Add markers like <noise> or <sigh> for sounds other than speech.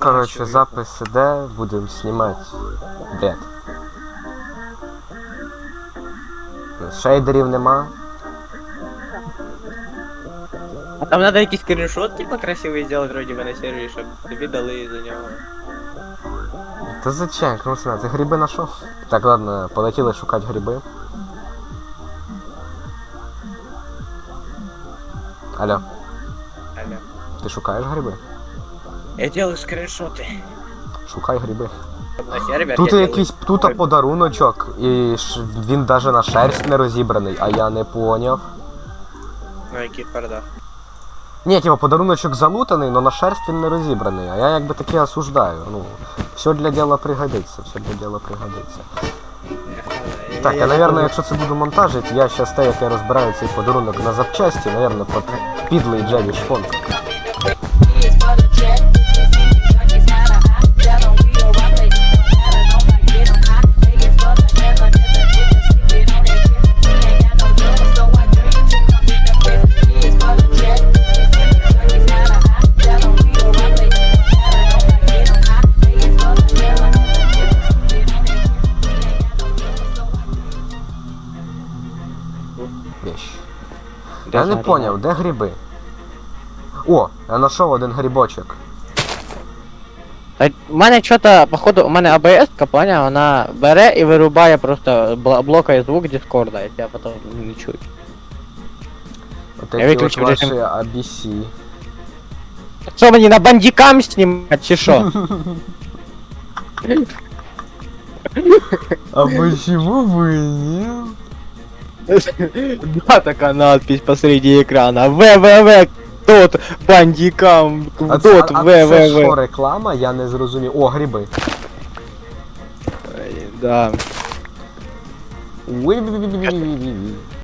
Коротше, запис іде, будемо знімати бред. Шейдерів нема. А там надо якийсь скріншот, типа, красивий зробити вроді би на сервері, щоб тобі дали за нього. Та зачем? Крусина, ти гриби знайшов? Так, ладно, полетіли шукати гриби. Алло, Алло. ти шукаєш гриби? Я делаю скріншоти. Шукай гриби. На сервер Тут я якийсь тут Ой. подаруночок, і ш- він даже на шерсть не розібраний, а я не поняв. Ну який пардах. Ні, типа подаруночок залутаний, але на шерсть він не розібраний. А я якби таке осуждаю. Ну, все для діла пригодиться, все для діла пригодиться. Так, я, наверное, якщо це буду монтажити, я щас те, як я розбираю цей подарунок на запчасті, наверное, под підлий Джеві шфон. Вещь. Я не поняв, де гриби? О, я знайшов один грибочок. Та У мене що-то, походу, у мене АБС, поняв, вона бере і вирубає просто бл- блокає звук Дискорда, і я потім не чую. От Я які от виключив ваші режим. ABC. Що мені на бандікам знімати, чи що? <laughs> А почему бы нет? Да, така надпись посреди экрана. ВВВ, тот бандикам, А це, тот а, а це що ВВВ. реклама? Я не зрозумів. О, гриби. Да.